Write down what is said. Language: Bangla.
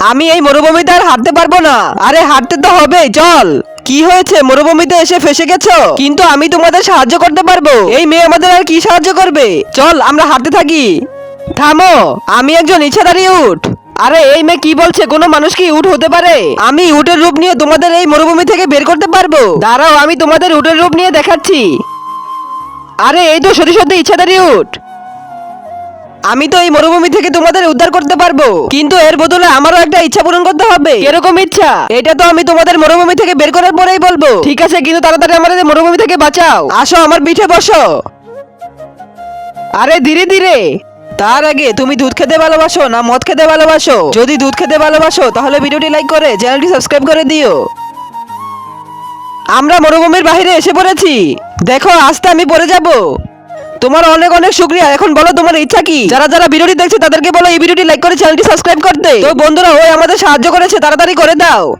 আমি এই মরুভূমিতে আর হাঁটতে পারব না। আরে, হাঁটতে তো হবে চল। কি হয়েছে? মরুভূমিতে এসে ফেসে গেছো? কিন্তু আমি তোমাদের সাহায্য করতে পারব। এই মেয়ে আমাদের আর কি সাহায্য করবে? চল, আমরা হাঁটতে থাকি। থামো, আমি একজন ইচ্ছাধারী উঠ আরে, এই মেয়ে কি বলছে? কোনো মানুষ কি উট হতে পারে? আমি উটের রূপ নিয়ে তোমাদের এই মরুভূমি থেকে বের করতে পারব। দাঁড়াও, আমি তোমাদের উটের রূপ নিয়ে দেখাচ্ছি। আরে, এই তো সত্যি সত্যি ইচ্ছাধারী উঠ আমি তো এই মরুভূমি থেকে তোমাদের উদ্ধার করতে পারব। কিন্তু এর বদলে আমারও একটা ইচ্ছা পূরণ করতে হবে। এরকম ইচ্ছা? এটা তো আমি তোমাদের মরুভূমি থেকে বের করার পরেই বলব। ঠিক আছে কিন্তু তাড়াতাড়ি আমাদের মরুভূমি থেকে বাঁচাও। আসো আমার পিঠে বসো। আরে ধীরে ধীরে। তার আগে তুমি দুধ খেতে ভালোবাসো না মদ খেতে ভালোবাসো? যদি দুধ খেতে ভালোবাসো তাহলে ভিডিওটি লাইক করে চ্যানেলটি সাবস্ক্রাইব করে দিও। আমরা মরুভূমির বাইরে এসে পড়েছি। দেখো আস্তে আমি পড়ে যাব। তোমার অনেক অনেক শুক্রিয়া। এখন বলো, তোমার ইচ্ছা কি? যারা যারা ভিডিওটি দেখছে, তাদেরকে বলো, এই ভিডিওটি লাইক করে চ্যানেলটি সাবস্ক্রাইব করতে। তো বন্ধুরা, ওই আমাদের সাহায্য করেছে, তাড়াতাড়ি করে দাও।